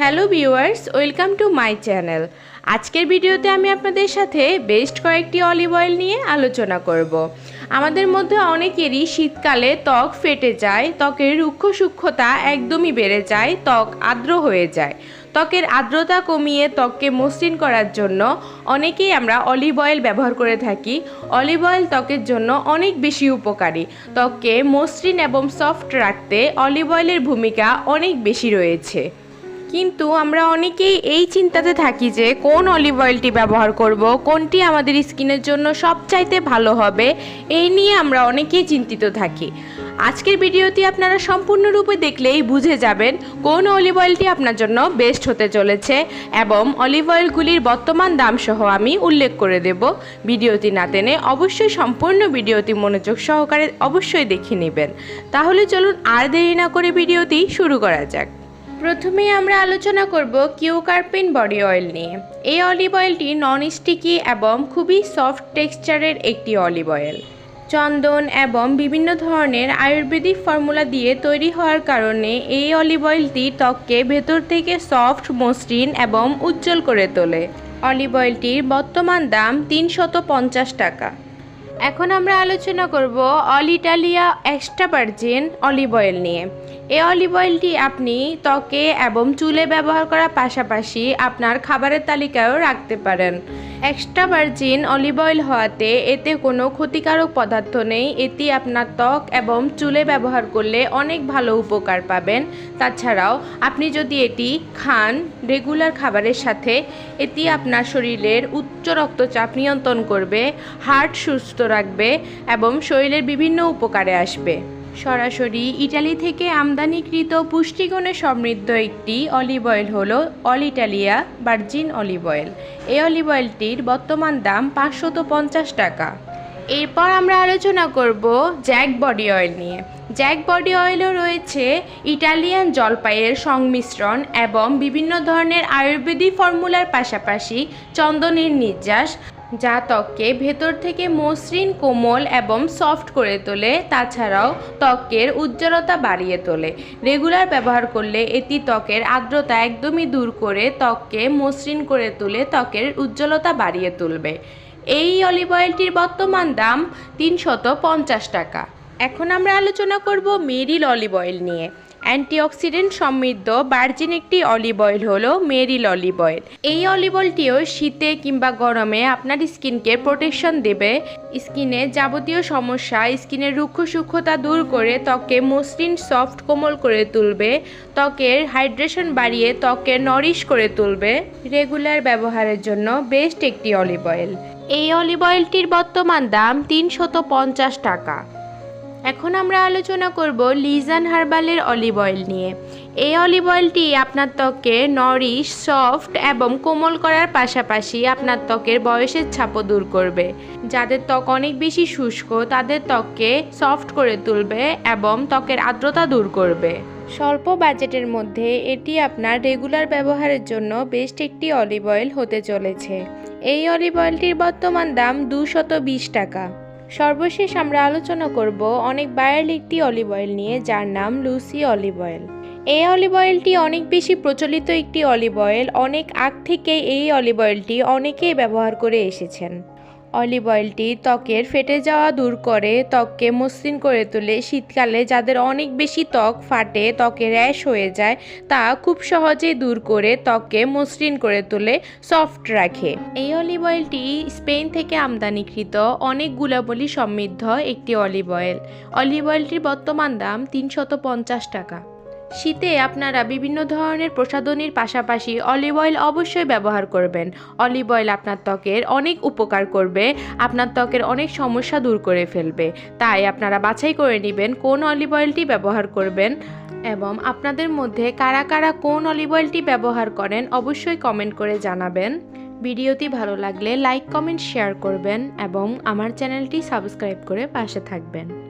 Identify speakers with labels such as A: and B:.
A: Hello viewers, welcome to my channel. আজকের ভিডিওতে আমি আপনাদের সাথে বেস্ট কয়েকটি অলিভ অয়েল নিয়ে আলোচনা করব। আমাদের মধ্যে অনেকেরই শীতকালে ত্বক ফেটে যায়, ত্বকের রুক্ষ সূক্ষ্মতা একদমই বেড়ে যায়, ত্বক আর্দ্র হয়ে যায়। ত্বকের আর্দ্রতা কমিয়ে ত্বককে মসৃণ করার জন্য অনেকেই আমরা অলিভ অয়েল ব্যবহার করে থাকি। অলিভ অয়েল ত্বকের জন্য অনেক বেশি উপকারী। ত্বককে মসৃণ এবং সফট রাখতে অলিভ অয়েলের ভূমিকা অনেক বেশি রয়েছে। কিন্তু আমরা অনেকেই এই চিন্তাতে থাকি যে কোন অলিভ অয়েলটি ব্যবহার করব, কোনটি আমাদের স্কিনের জন্য সবচাইতে ভালো হবে, এই নিয়ে আমরা অনেকেই চিন্তিত থাকি। আজকের ভিডিওটি আপনারা সম্পূর্ণরূপে দেখলেই বুঝে যাবেন কোন অলিভ অয়েলটি আপনার জন্য বেস্ট হতে চলেছে এবং অলিভ অয়েলগুলির বর্তমান দাম সহ আমি উল্লেখ করে দেব। ভিডিওটি না টেনে অবশ্যই সম্পূর্ণ ভিডিওটি মনোযোগ সহকারে অবশ্যই দেখে নেবেন। তাহলে চলুন আর দেরি না করে ভিডিওটি শুরু করা যাক। প্রথমেই আমরা আলোচনা করব কিউকার্পিন বডি অয়েল নিয়ে। এই অলিভ অয়েলটি নন স্টিকি এবং খুবই সফট টেক্সচারের একটি অলিভ অয়েল। চন্দন এবং বিভিন্ন ধরনের আয়ুর্বেদিক ফর্মুলা দিয়ে তৈরি হওয়ার কারণে এই অলিভ অয়েলটি ত্বককে ভেতর থেকে সফট, মসৃণ এবং উজ্জ্বল করে তোলে। অলিভ অয়েলটির বর্তমান দাম তিনশত পঞ্চাশ টাকা। এখন আমরা আলোচনা করব all Italia extra virgin olive oil নিয়ে। এই অলিভ অয়েলটি আপনি ত্বকে এবং চুলে ব্যবহার করার পাশাপাশি আপনার খাবারের তালিকায়ও রাখতে পারেন। এক্সট্রা ভার্জিন অলিভ অয়েল হওয়াতে এতে কোনো ক্ষতিকারক পদার্থ নেই। এটি আপনার ত্বক এবং চুলে ব্যবহার করলে অনেক ভালো উপকার পাবেন। তাছাড়াও আপনি যদি এটি খান রেগুলার খাবারের সাথে, এটি আপনার শরীরের উচ্চ রক্তচাপ নিয়ন্ত্রণ করবে হার্ট সুস্থ রাখবে এবং শরীরের বিভিন্ন উপকারে আসবে। সরাসরি ইটালি থেকে আমদানিকৃত পুষ্টিগুণে সমৃদ্ধ একটি অলিভ অয়েল হল all Italia virgin olive oil. এই অলিভ অয়েলটির বর্তমান দাম পাঁচশত পঞ্চাশ টাকা। এরপর আমরা আলোচনা করব জ্যাক বডি অয়েল নিয়ে। জ্যাক বডি অয়েলও রয়েছে ইটালিয়ান জলপাইয়ের সংমিশ্রণ এবং বিভিন্ন ধরনের আয়ুর্বেদিক ফর্মুলার পাশাপাশি চন্দনের নির্যাস যা ত্বককে ভেতর থেকে মসৃণ, কোমল এবং সফট করে তোলে। তাছাড়াও ত্বকের উজ্জ্বলতা বাড়িয়ে তোলে। রেগুলার ব্যবহার করলে এটি ত্বকের আর্দ্রতা একদমই দূর করে ত্বককে মসৃণ করে তুলে ত্বকের উজ্জ্বলতা বাড়িয়ে তুলবে। এই অলিভ অয়েলটির বর্তমান দাম তিনশত টাকা। এখন আমরা আলোচনা করব মেরিল অলিভ অয়েল নিয়ে। অ্যান্টিঅক্সিডেন্ট সমৃদ্ধ ভার্জিন একটি অলিভ অয়েল হলো মেরিল অলিভ অয়েল। এই অলিভ অয়েলটিও শীতে কিংবা গরমে আপনার স্কিনকে প্রোটেকশন দেবে। স্কিনে যাবতীয় সমস্যা, স্কিনের রুক্ষ সূক্ষ্মতা দূর করে ত্বককে মসৃণ, সফট, কোমল করে তুলবে। ত্বকের হাইড্রেশন বাড়িয়ে ত্বককে নরিশ করে তুলবে। রেগুলার ব্যবহারের জন্য বেস্ট একটি অলিভ অয়েল। এই অলিভ অয়েলটির বর্তমান দাম তিনশত টাকা। এখন আমরা আলোচনা করব লিজান হার্বালের অলিভ অয়েল নিয়ে। এই অলিভ অয়েলটি আপনার ত্বকে নরিশ সফট এবং কোমল করার পাশাপাশি আপনার ত্বকের বয়সের ছাপও দূর করবে। যাদের ত্বক অনেক বেশি শুষ্ক, তাদের ত্বককে সফট করে তুলবে এবং ত্বকের আর্দ্রতা দূর করবে। স্বল্প বাজেটের মধ্যে এটি আপনার রেগুলার ব্যবহারের জন্য বেস্ট একটি অলিভ অয়েল হতে চলেছে। এই অলিভ অয়েলটির বর্তমান দাম দুশত বিশ টাকা। সর্বশেষ আমরা আলোচনা করব অনেক বায়ার একটি অলিভ অয়েল নিয়ে, যার নাম লুসি অলিভ অয়েল। এই অলিভ অয়েলটি অনেক বেশি প্রচলিত একটি অলিভ অয়েল, অনেক আগ থেকে এই অলিভ অয়েলটি অনেকেই ব্যবহার করে এসেছেন। অলিভ অয়েলটি ত্বকের ফেটে যাওয়া দূর করে ত্বককে মসৃণ করে তোলে। শীতকালে যাদের অনেক বেশি ত্বক ফাটে, ত্বকে র্যাশ হয়ে যায়, তা খুব সহজেই দূর করে ত্বককে মসৃণ করে তোলে, সফট রাখে। এই অলিভ অয়েলটি স্পেন থেকে আমদানিকৃত, অনেক গুণাবলী সমৃদ্ধ একটি অলিভ অয়েল। অলিভ অয়েলটির বর্তমান দাম তিনশত টাকা। শীতে আপনারা বিভিন্ন ধরনের প্রসাধনীর পাশাপাশি অলিভ অয়েল অবশ্যই ব্যবহার করবেন। অলিভ অয়েল আপনার ত্বকের অনেক উপকার করবে, আপনার ত্বকের অনেক সমস্যা দূর করে ফেলবে। তাই আপনারা বাছাই করে নেবেন কোন অলিভ অয়েলটি ব্যবহার করবেন এবং আপনাদের মধ্যে কারা কারা কোন অলিভ অয়েলটি ব্যবহার করেন অবশ্যই কমেন্ট করে জানাবেন। ভিডিওটি ভালো লাগলে লাইক, কমেন্ট, শেয়ার করবেন এবং আমার চ্যানেলটি সাবস্ক্রাইব করে পাশে থাকবেন।